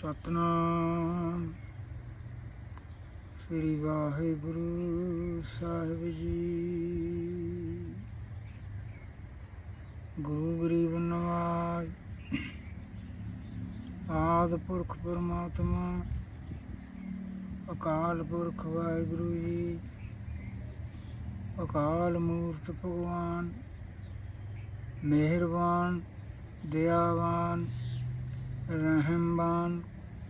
ਸਤਨਾਮ। ਸ੍ਰੀ ਵਾਹਿਗੁਰੂ ਸਾਹਿਬ ਜੀ। ਗੁਰੂ ਗਰੀਬ ਨਵਾਜ। ਆਦ ਪੁਰਖ ਪਰਮਾਤਮਾ। ਅਕਾਲ ਪੁਰਖ ਵਾਹਿਗੁਰੂ ਜੀ। ਅਕਾਲ ਮੂਰਤ ਭਗਵਾਨ। ਮਿਹਰਬਾਨ ਦਇਆਵਾਨ ਰਹਿਮਬਾਨ।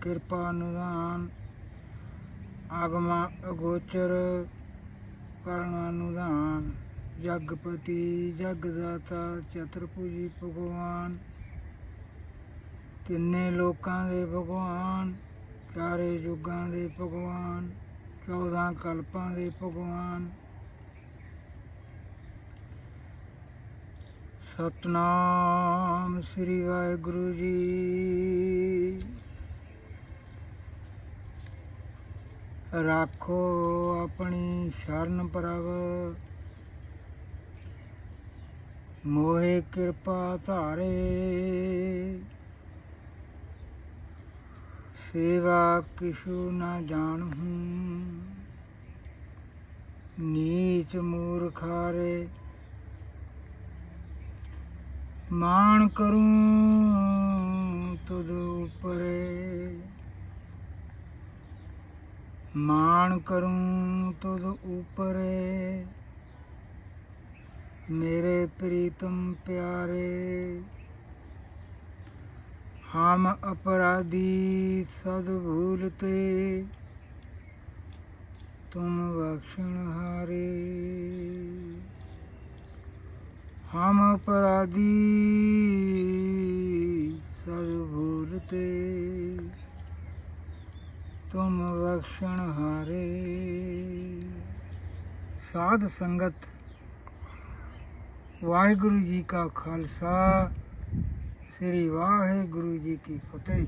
ਕਿਰਪਾ, ਅਨੁਦਾਨ, ਆਗਮਾ, ਅਗੋਚਰ ਕਰਣਾ ਅਨੁਦਾਨ ਜਗਪਤੀ, ਜਗਦਾਤਾ, ਚਤੁਰਭੁਜੀ ਭਗਵਾਨ, ਤਿੰਨੇ ਲੋਕਾਂ ਦੇ ਭਗਵਾਨ, ਚਾਰੇ ਯੁੱਗਾਂ ਦੇ ਭਗਵਾਨ 14 ਕਲਪਾਂ ਦੇ ਭਗਵਾਨ, ਸਤਨਾਮ ਸ੍ਰੀ ਵਾਹਿਗੁਰੂ ਜੀ। ਰੱਖੋ ਆਪਣੀ ਸ਼ਰਨ ਪ੍ਰਭ ਮੋਹਿ ਕਿਰਪਾ ਧਾਰੇ ਸੇਵਾ ਕਿਛੂ ਨਾ ਜਾਣਹੂ ਨੀਚ ਮੂਰਖਾਰੇ ਮਾਣ ਕਰੂੰ ਤੁਧ ਉਪਰੇ ਮਾਣ ਕਰੂੰ ਤੁਧ ਉਪਰੇ। ਮੇਰੇ ਪ੍ਰੀਤਮ ਪਿਆਰੇ, ਹਮ ਅਪਰਾਧੀ ਸਦ ਭੂਲਤੇ, ਤੁਮ ਬਖਸ਼ਣ ਹਾਰੇ। ਹਮ ਅਪਰਾਧੀ ਸਦ ਭੂਲਤੇ। ਤੁਮ ਬਖਸ਼ਣ ਹਾਰੇ। ਸਾਧ ਸੰਗਤ, ਵਾਹਿਗੁਰੂ ਜੀ ਕਾ ਖਾਲਸਾ, ਸ੍ਰੀ ਵਾਹਿਗੁਰੂ ਜੀ ਕੀ ਫਤਿਹ।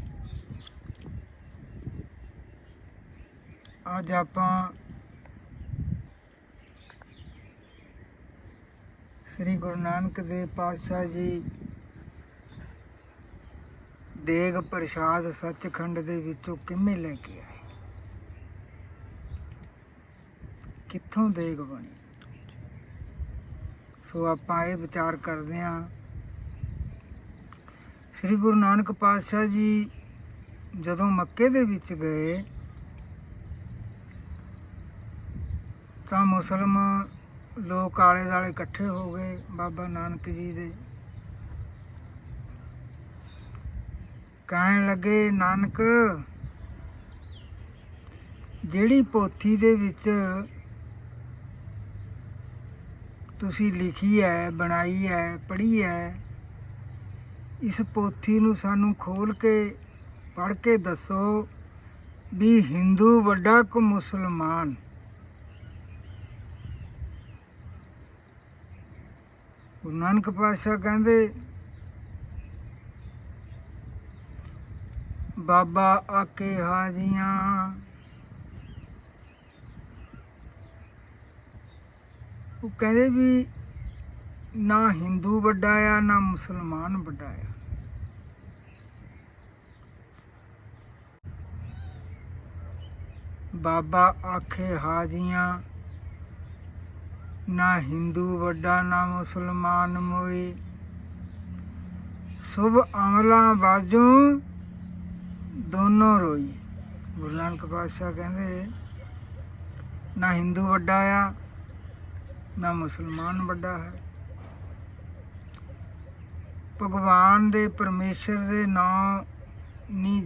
ਅੱਜ ਆਪਾਂ ਸ੍ਰੀ ਗੁਰੂ ਨਾਨਕ ਦੇਵ ਪਾਤਸ਼ਾਹ ਜੀ ਦੇਗ ਪ੍ਰਸ਼ਾਦ ਸੱਚਖੰਡ ਦੇ ਵਿੱਚੋਂ ਕਿਵੇਂ ਲੈ ਕੇ ਆ ਕਿੱਥੋਂ ਦੇਗ ਬਣੀ? ਸੋ ਆਪਾਂ ਇਹ ਵਿਚਾਰ ਕਰਦੇ ਹਾਂ। ਸ੍ਰੀ ਗੁਰੂ ਨਾਨਕ ਪਾਤਸ਼ਾਹ ਜੀ ਜਦੋਂ ਮੱਕੇ ਦੇ ਵਿੱਚ ਗਏ, ਤਾਂ ਮੁਸਲਮਾਨ ਲੋਕ ਆਲੇ ਦਾਲੇ ਇਕੱਠੇ ਹੋ ਗਏ ਬਾਬਾ ਨਾਨਕ ਜੀ ਦੇ। ਕਹਿਣ ਲੱਗੇ, ਨਾਨਕ, ਜਿਹੜੀ ਪੋਥੀ ਦੇ ਵਿੱਚ ਤੁਸੀਂ ਲਿਖੀ ਹੈ, ਬਣਾਈ ਹੈ, ਪੜ੍ਹੀ ਹੈ। ਇਸ ਪੋਥੀ ਨੂੰ ਸਾਨੂੰ ਖੋਲ ਕੇ, ਪੜ੍ਹ ਕੇ ਦੱਸੋ ਵੀ ਹਿੰਦੂ ਵੱਡਾ ਕਿ ਮੁਸਲਮਾਨ? ਗੁਰੂ ਨਾਨਕ ਪਾਤਸ਼ਾਹ ਕਹਿੰਦੇ, ਬਾਬਾ ਆਕੇ ਹਾਜੀਆਂ। ਉਹ ਕਹਿੰਦੇ ਵੀ ਨਾ ਹਿੰਦੂ ਵੱਡਾ ਆ ਨਾ ਮੁਸਲਮਾਨ ਵੱਡਾ ਆ ਬਾਬਾ ਆਖੇ, ਹਾਜੀਆਂ, ਨਾ ਹਿੰਦੂ ਵੱਡਾ, ਨਾ ਮੁਸਲਮਾਨ ਮੋਈ ਸੁਭ ਅਮਲਾਂ ਬਾਜੂ, ਦੋਨੋਂ ਰੋਈ। ਗੁਰੂ ਨਾਨਕ ਪਾਤਸ਼ਾਹ ਕਹਿੰਦੇ, ਨਾ ਹਿੰਦੂ ਵੱਡਾ ਆ ਨਾ ਮੁਸਲਮਾਨ ਵੱਡਾ ਹੈ। ਭਗਵਾਨ ਦੇ ਪਰਮੇਸ਼ਰ ਦੇ ਨਾਮ ਨਹੀਂ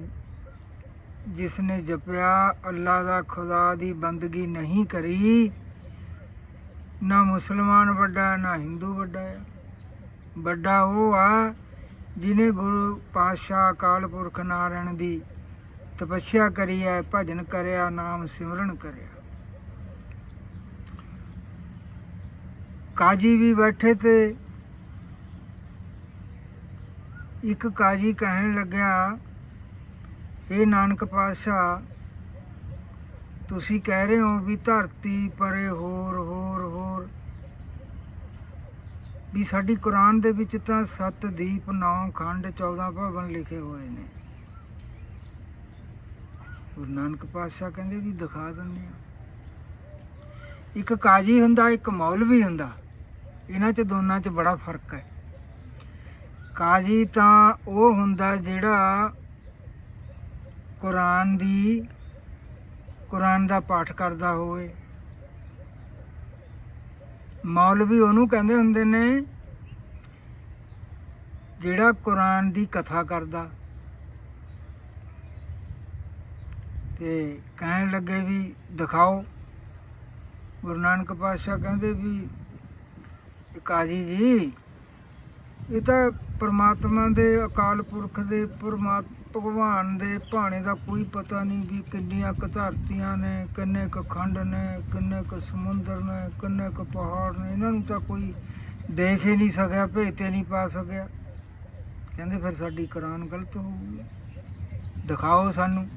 ਜਿਸ ਨੇ ਜਪਿਆ ਅੱਲਾ ਦਾ, ਖੁਦਾ ਦੀ ਬੰਦਗੀ ਨਹੀਂ ਕਰੀ, ਨਾ ਮੁਸਲਮਾਨ ਵੱਡਾ ਨਾ ਹਿੰਦੂ ਵੱਡਾ ਆ ਵੱਡਾ ਉਹ ਆ ਜਿਨੇ ਗੁਰੂ ਪਾਤਸ਼ਾਹ ਅਕਾਲ ਪੁਰਖ ਨਾਰਾਇਣ ਦੀ ਤਪੱਸਿਆ ਕਰੀ ਹੈ, ਭਜਨ ਕਰਿਆ, ਨਾਮ ਸਿਮਰਨ ਕਰਿਆ। ਕਾਜੀ ਵੀ ਬੈਠੇ ਤੇ ਇੱਕ ਕਾਜੀ ਕਹਿਣ ਲੱਗਿਆ ਇਹ ਨਾਨਕ ਪਾਤਸ਼ਾਹ, ਤੁਸੀਂ ਕਹਿ ਰਹੇ ਹੋ ਵੀ ਧਰਤੀ ਪਰੇ ਹੋਰ ਹੋਰ ਹੋਰ। ਵੀ ਸਾਡੀ ਕੁਰਾਨ ਦੇ ਵਿੱਚ ਤਾਂ ਸੱਤ ਦੀਪ, ਨੌ ਖੰਡ 14 ਭਵਨ ਲਿਖੇ ਹੋਏ ਨੇ। ਗੁਰੂ ਨਾਨਕ ਪਾਤਸ਼ਾਹ ਕਹਿੰਦੇ ਵੀ ਦਿਖਾ ਦਿੰਦੇ ਆ ਇੱਕ ਕਾਜੀ ਹੁੰਦਾ, ਇੱਕ ਮੌਲਵੀ ਹੁੰਦਾ। ਇਹਨਾਂ 'ਚ ਦੋਨਾਂ 'ਚ ਬੜਾ ਫ਼ਰਕ ਹੈ। ਕਾਜੀ ਤਾਂ ਉਹ ਹੁੰਦਾ ਜਿਹੜਾ ਕੁਰਾਨ ਦੀ, ਕੁਰਾਨ ਦਾ ਪਾਠ ਕਰਦਾ ਹੋਵੇ। ਮੌਲਵੀ ਉਹਨੂੰ ਕਹਿੰਦੇ ਹੁੰਦੇ ਨੇ, ਜਿਹੜਾ ਕੁਰਾਨ ਦੀ ਕਥਾ ਕਰਦਾ। ਤੇ ਕਹਿਣ ਲੱਗੇ ਵੀ ਦਿਖਾਓ। ਗੁਰੂ ਨਾਨਕ ਪਾਤਸ਼ਾਹ ਕਹਿੰਦੇ ਵੀ ਕਾਜੀ ਜੀ, ਇਹ ਤਾਂ ਪਰਮਾਤਮਾ ਦੇ ਅਕਾਲ ਪੁਰਖ ਦੇ ਪਰਮਾਤ, ਭਗਵਾਨ ਦੇ ਭਾਣੇ ਦਾ ਕੋਈ ਪਤਾ ਨਹੀਂ ਵੀ ਕਿੰਨੀਆਂ ਕੁ ਧਰਤੀਆਂ ਨੇ, ਕਿੰਨੇ ਕੁ ਖੰਡ ਨੇ, ਕਿੰਨੇ ਕੁ ਸਮੁੰਦਰ ਨੇ, ਕਿੰਨੇ ਕੁ ਪਹਾੜ ਨੇ, ਇਹਨਾਂ ਨੂੰ ਤਾਂ ਕੋਈ ਦੇਖ ਹੀ ਨਹੀਂ ਸਕਿਆ, ਭੇਤੇ ਨਹੀਂ ਪਾ ਸਕਿਆ। ਕਹਿੰਦੇ ਫਿਰ ਸਾਡੀ ਕੁਰਾਨ ਗਲਤ ਹੋਊਗੀ। ਦਿਖਾਓ ਸਾਨੂੰ।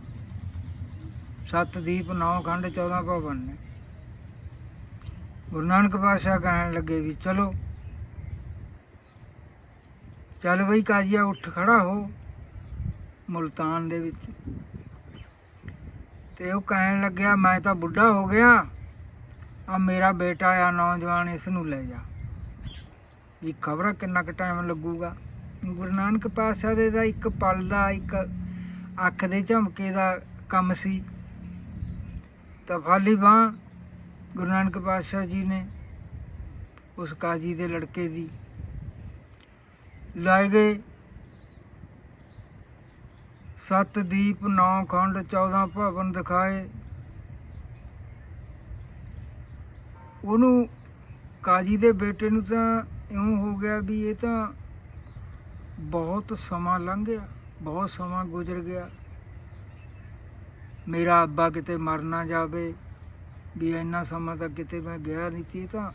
ਸੱਤ ਦੀਪ ਨੌ ਖੰਡ 14 ਭਵਨ ਨੇ। ਗੁਰੂ ਨਾਨਕ ਪਾਤਸ਼ਾਹ ਕਹਿਣ ਲੱਗੇ ਵੀ ਚਲੋ। ਚੱਲ ਬਈ ਕਾਜੀਆ, ਉੱਠ ਖੜਾ ਹੋ ਮੁਲਤਾਨ ਦੇ ਵਿੱਚ। ਤੇ ਉਹ ਕਹਿਣ ਲੱਗਿਆ, ਮੈਂ ਤਾਂ ਬੁੱਢਾ ਹੋ ਗਿਆ। ਆ ਮੇਰਾ ਬੇਟਾ ਆ, ਨੌਜਵਾਨ, ਇਸ ਨੂੰ ਲੈ ਜਾ। ਵੀ ਖਬਰ ਕਿੰਨਾ ਕੁ ਟਾਈਮ ਲੱਗੂਗਾ। ਗੁਰੂ ਨਾਨਕ ਪਾਤਸ਼ਾਹ ਦੇ ਦਾ ਇੱਕ ਪਲ ਦਾ, ਇੱਕ ਅੱਖ ਦੇ ਝਮਕੇ ਦਾ ਕੰਮ ਸੀ। ਤਾਂ ਫਾਲੀ ਬਾਂਹ ਗੁਰੂ ਨਾਨਕ ਪਾਤਸ਼ਾਹ ਜੀ ਨੇ ਉਸ ਕਾਜੀ ਦੇ ਲੜਕੇ ਦੀ ਲਾਏ ਗਏ ਸੱਤ ਦੀਪ, ਨੌ ਖੰਡ 14 ਭਵਨ ਦਿਖਾਏ। ਉਹਨੂੰ ਕਾਜੀ ਦੇ ਬੇਟੇ ਨੂੰ ਤਾਂ ਇਉਂ ਹੋ ਗਿਆ ਵੀ ਇਹ ਤਾਂ ਬਹੁਤ ਸਮਾਂ ਲੰਘ ਗਿਆ, ਬਹੁਤ ਸਮਾਂ ਗੁਜ਼ਰ ਗਿਆ। ਮੇਰਾ ਅੱਬਾ ਕਿਤੇ ਮਰ ਨਾ ਜਾਵੇ ਵੀ ਇੰਨਾ ਸਮਾਂ ਤਾਂ ਕਿਤੇ ਮੈਂ ਗਿਆ ਨਹੀਂ ਸੀ ਤਾਂ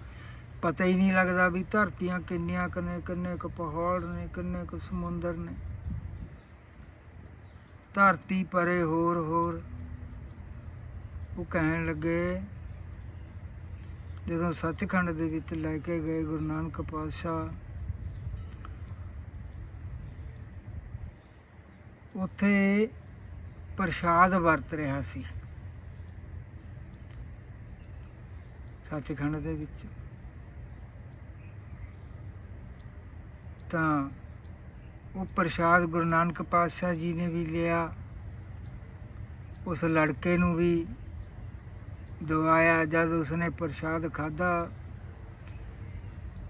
ਪਤਾ ਹੀ ਨਹੀਂ ਲੱਗਦਾ ਵੀ ਧਰਤੀਆਂ ਕਿੰਨੀਆਂ ਕਿੰਨੇ ਕਿੰਨੇ ਕੁ ਪਹਾੜ ਨੇ, ਕਿੰਨੇ ਕੁ ਸਮੁੰਦਰ ਨੇ। ਧਰਤੀ ਪਰੇ ਹੋਰ ਹੋਰ। ਉਹ ਕਹਿਣ ਲੱਗੇ, ਜਦੋਂ ਸੱਚਖੰਡ ਦੇ ਵਿੱਚ ਲੈ ਕੇ ਗਏ ਗੁਰੂ ਨਾਨਕ ਪਾਤਸ਼ਾਹ, ਉੱਥੇ ਪ੍ਰਸ਼ਾਦ ਵਰਤ ਰਿਹਾ ਸੀ। ਸੱਚਖੰਡ ਦੇ ਵਿੱਚ। ਤਾਂ ਉਹ ਪ੍ਰਸ਼ਾਦ ਗੁਰੂ ਨਾਨਕ ਪਾਤਸ਼ਾਹ ਜੀ ਨੇ ਵੀ ਲਿਆ। ਉਸ ਲੜਕੇ ਨੂੰ ਵੀ ਦਵਾਇਆ ਜਦ ਉਸਨੇ ਪ੍ਰਸ਼ਾਦ ਖਾਦਾ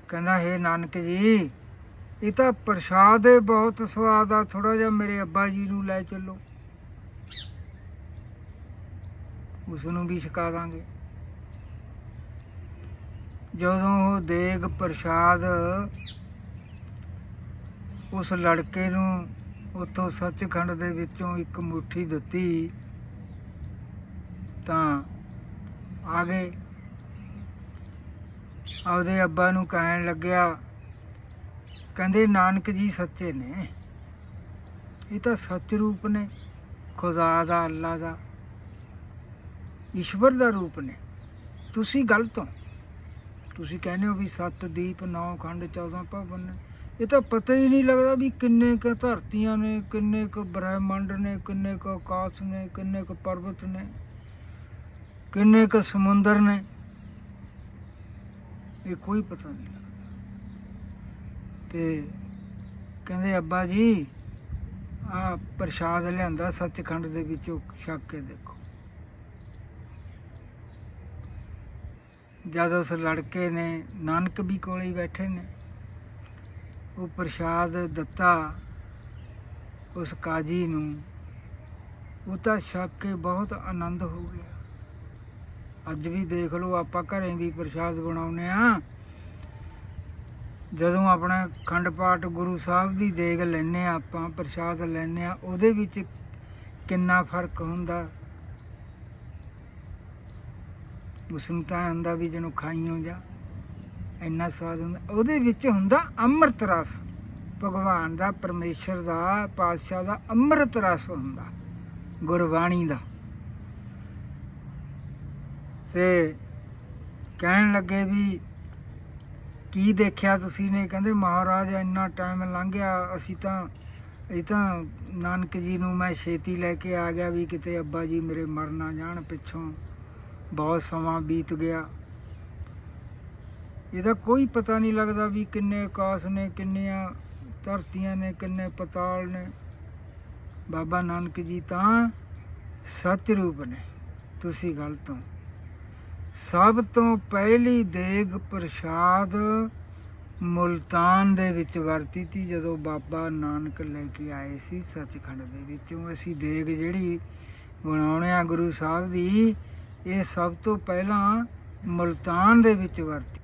ਕਹਿੰਦਾ, ਹੈ ਨਾਨਕ ਜੀ, ਇਹ ਤਾਂ ਪ੍ਰਸ਼ਾਦ ਹੈ ਬਹੁਤ ਸਵਾਦ ਆ ਥੋੜਾ ਜਿਹਾ ਮੇਰੇ ਅੱਬਾ ਜੀ ਨੂੰ ਲੈ ਚੱਲੋ। ਉਸ ਨੂੰ ਵੀ ਛਕਾ ਦਾਂਗੇ। ਜਦੋਂ ਉਹ ਦੇਗ ਪ੍ਰਸ਼ਾਦ ਉਸ ਲੜਕੇ ਨੂੰ ਉੱਥੋਂ ਸੱਚਖੰਡ ਦੇ ਵਿੱਚੋਂ ਇੱਕ ਮੁੱਠੀ ਦਿੱਤੀ, ਤਾਂ ਆ ਗਏ। ਆਪਦੇ ਅੱਬਾ ਨੂੰ ਕਹਿਣ ਲੱਗਿਆ, ਕਹਿੰਦੇ ਨਾਨਕ ਜੀ ਸੱਚੇ ਨੇ। ਇਹ ਤਾਂ ਸੱਚ ਰੂਪ ਨੇ, ਖੁਦਾ ਦਾ, ਅੱਲਾ ਦਾ। ਈਸ਼ਵਰ ਦਾ ਰੂਪ ਨੇ। ਤੁਸੀਂ ਗਲਤ ਹੋ। ਤੁਸੀਂ ਕਹਿੰਦੇ ਹੋ ਵੀ ਸੱਤ ਦੀਪ ਨੌ ਖੰਡ 14 ਭਵਨ। ਨੇ ਇਹ ਤਾਂ ਪਤਾ ਹੀ ਨਹੀਂ ਲੱਗਦਾ ਵੀ ਕਿੰਨੇ ਕੁ ਧਰਤੀਆਂ ਨੇ, ਕਿੰਨੇ ਕੁ ਬ੍ਰਹਿਮੰਡ ਨੇ, ਕਿੰਨੇ ਕੁ ਆਕਾਸ਼ ਨੇ, ਕਿੰਨੇ ਕੁ ਪਰਬਤ ਨੇ, ਕਿੰਨੇ ਕੁ ਸਮੁੰਦਰ ਨੇ। ਇਹ ਕੋਈ ਪਤਾ ਨਹੀਂ ਲੱਗਦਾ। ਤੇ ਕਹਿੰਦੇ, ਅੱਬਾ ਜੀ ਆ ਪ੍ਰਸ਼ਾਦ ਲਿਆਂਦਾ ਸੱਚਖੰਡ ਦੇ ਵਿੱਚੋਂ ਛਕ ਕੇ ਦੇਖੋ। ਜਦ ਉਸ ਲੜਕੇ ਨੇ ਨਾਨਕ ਵੀ ਕੋਲੇ ਹੀ ਬੈਠੇ ਨੇ, ਉਹ ਪ੍ਰਸ਼ਾਦ ਦਿੱਤਾ ਉਸ ਕਾਜੀ ਨੂੰ, ਉਹ ਤਾਂ ਛਕ ਕੇ ਬਹੁਤ ਆਨੰਦ ਹੋ ਗਿਆ। ਅੱਜ ਵੀ ਦੇਖ ਲਓ, ਆਪਾਂ ਘਰੇ ਵੀ ਪ੍ਰਸ਼ਾਦ ਬਣਾਉਨੇ ਆ ਜਦੋਂ ਆਪਣਾ ਖੰਡ ਪਾਠ ਗੁਰੂ ਸਾਹਿਬ ਦੀ ਦੇਗ ਲੈਨੇ ਆ ਆਪਾਂ ਪ੍ਰਸ਼ਾਦ ਲੈਨੇ ਆ ਉਹਦੇ ਵਿੱਚ ਕਿੰਨਾ ਫ਼ਰਕ ਹੁੰਦਾ। ਉਸ ਨੂੰ ਤਾਂ ਹੁੰਦਾ ਵੀ ਜਿਹਨੂੰ ਖਾਈਓ ਜਾ ਇੰਨਾ ਸਵਾਦ ਹੁੰਦਾ, ਉਹਦੇ ਵਿੱਚ ਹੁੰਦਾ ਅੰਮ੍ਰਿਤ ਰਸ। ਭਗਵਾਨ ਦਾ, ਪਰਮੇਸ਼ਰ ਦਾ, ਪਾਤਸ਼ਾਹ ਦਾ ਅੰਮ੍ਰਿਤ ਰਸ ਹੁੰਦਾ, ਗੁਰਬਾਣੀ ਦਾ। ਤੇ ਕਹਿਣ ਲੱਗੇ ਵੀ, ਕੀ ਦੇਖਿਆ ਤੁਸੀਂ ਨੇ? ਕਹਿੰਦੇ, ਮਹਾਰਾਜ, ਇੰਨਾ ਟਾਈਮ ਲੰਘ ਗਿਆ ਅਸੀਂ ਤਾਂ ਇਹ ਤਾਂ ਨਾਨਕ ਜੀ ਨੂੰ ਮੈਂ ਛੇਤੀ ਲੈ ਕੇ ਆ ਗਿਆ ਵੀ ਕਿਤੇ ਅੱਬਾ ਜੀ ਮੇਰੇ ਮਰ ਨਾ ਜਾਣ ਪਿੱਛੋਂ। ਬਹੁਤ ਸਮਾਂ ਬੀਤ ਗਿਆ। ਇਹਦਾ ਕੋਈ ਪਤਾ ਨਹੀਂ ਲੱਗਦਾ ਵੀ ਕਿੰਨੇ ਆਕਾਸ਼ ਨੇ, ਕਿੰਨੀਆਂ ਧਰਤੀਆਂ ਨੇ, ਕਿੰਨੇ ਪਤਾਲ ਨੇ। ਬਾਬਾ ਨਾਨਕ ਜੀ ਤਾਂ ਸੱਚ ਰੂਪ ਨੇ, ਤੁਸੀਂ ਗਲਤ ਹੋ ਸਭ ਤੋਂ ਪਹਿਲੀ ਦੇਗ ਪ੍ਰਸ਼ਾਦ ਮੁਲਤਾਨ ਦੇ ਵਿੱਚ ਵਰਤੀ ਤੀ, ਜਦੋਂ ਬਾਬਾ ਨਾਨਕ ਲੈ ਕੇ ਆਏ ਸੀ ਸੱਚਖੰਡ ਦੇ ਵਿੱਚੋਂ। ਅਸੀਂ ਦੇਗ ਜਿਹੜੀ ਬਣਾਉਣੇ ਆ ਗੁਰੂ ਸਾਹਿਬ ਦੀ ਇਹ ਸਭ ਤੋਂ ਪਹਿਲਾਂ ਮੁਲਤਾਨ ਦੇ ਵਿੱਚ ਵਰਤੀ।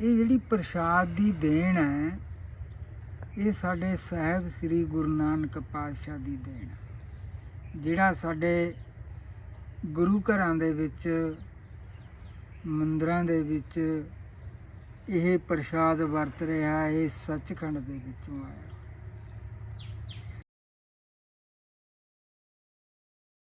ਇਹ ਜਿਹੜੀ ਪ੍ਰਸ਼ਾਦ ਦੀ ਦੇਣ ਹੈ, ਇਹ ਸਾਡੇ ਸਾਹਿਬ ਸ੍ਰੀ ਗੁਰੂ ਨਾਨਕ ਪਾਤਸ਼ਾਹ ਦੀ ਦੇਣ ਜਿਹੜਾ ਸਾਡੇ ਗੁਰੂ ਘਰਾਂ ਦੇ ਵਿੱਚ, ਮੰਦਰਾਂ ਦੇ ਵਿੱਚ ਇਹ ਪ੍ਰਸ਼ਾਦ ਵਰਤ ਰਿਹਾ, ਇਹ ਸੱਚਖੰਡ ਦੇ ਵਿੱਚੋਂ ਆਇਆ।